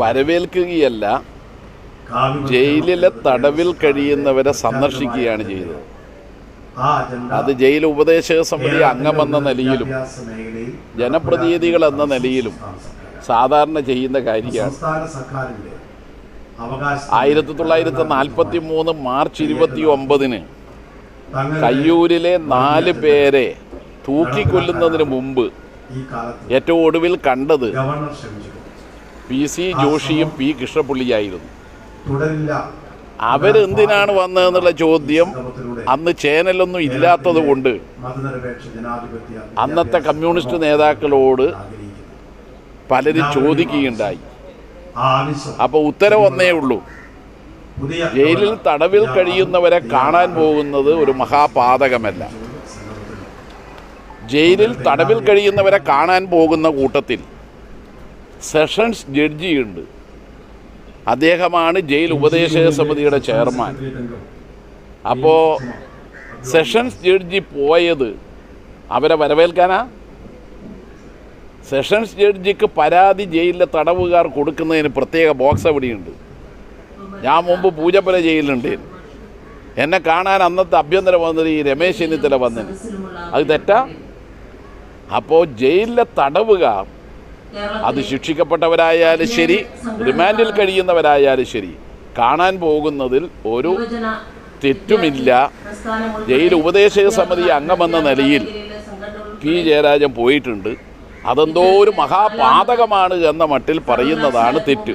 വരവേൽക്കുകയല്ല ജയിലിലെ തടവിൽ കഴിയുന്നവരെ സന്ദർശിക്കുകയാണ് ചെയ്തത്. അത് ജയിൽ ഉപദേശക സമിതി അംഗമെന്ന നിലയിലും ജനപ്രതിനിധികൾ എന്ന നിലയിലും സാധാരണ ചെയ്യുന്ന കാര്യമാണ്. സംസ്ഥാന സർക്കാരിന്റെ അവകാശ ആയിരത്തി തൊള്ളായിരത്തി നാൽപ്പത്തി മൂന്ന് മാർച്ച് ഇരുപത്തി ഒമ്പതിന് കയ്യൂരിലെ നാല് പേരെ തൂക്കിക്കൊല്ലുന്നതിന് മുമ്പ് ഏറ്റവും ഒടുവിൽ കണ്ടത് പി സി ജോഷിയും പി കൃഷ്ണപ്പുള്ളിയായിരുന്നു അവരെന്തിനാണ് വന്നതെന്നുള്ള ചോദ്യം അന്ന് ചേനലൊന്നും ഇല്ലാത്തത് കൊണ്ട് അന്നത്തെ കമ്മ്യൂണിസ്റ്റ് നേതാക്കളോട്. പലരും ചോദിക്കുകയുണ്ടായി. അപ്പോൾ ഉത്തരവ് ഒന്നേ ഉള്ളൂ. ജയിലിൽ തടവിൽ കഴിയുന്നവരെ കാണാൻ പോകുന്നത് ഒരു മഹാപാതകമല്ല. ജയിലിൽ തടവിൽ കഴിയുന്നവരെ കാണാൻ പോകുന്ന കൂട്ടത്തിൽ സെഷൻസ് ജഡ്ജിയുണ്ട്. അദ്ദേഹമാണ് ജയിൽ ഉപദേശക സമിതിയുടെ ചെയർമാൻ. അപ്പോൾ സെഷൻസ് ജഡ്ജി പോയത് അവരെ വരവേൽക്കാനാ? സെഷൻസ് ജഡ്ജിക്ക് പരാതി ജയിലിലെ തടവുകാർ കൊടുക്കുന്നതിന് പ്രത്യേക ബോക്സ് എവിടെയുണ്ട് ഞാൻ മുമ്പ് പൂജപ്പുര ജയിലിലുണ്ട്. എന്നെ കാണാൻ അന്നത്തെ ആഭ്യന്തരമന്ത്രി രമേശ് ചെന്നിത്തല വന്നിന്. അത് തെറ്റാ? അപ്പോൾ ജയിലിലെ തടവുകാർ അത് ശിക്ഷിക്കപ്പെട്ടവരായാലും ശരി റിമാൻഡിൽ കഴിയുന്നവരായാലും ശരി. കാണാൻ പോകുന്നതിൽ ഒരു തെറ്റുമില്ല. ജയിൽ ഉപദേശക സമിതി അംഗമെന്ന നിലയിൽ പി ജയരാജൻ പോയിട്ടുണ്ട്. അതെന്തോ ഒരു മഹാപാതകമാണ് എന്ന മട്ടിൽ പറയുന്നതാണ് തെറ്റ്.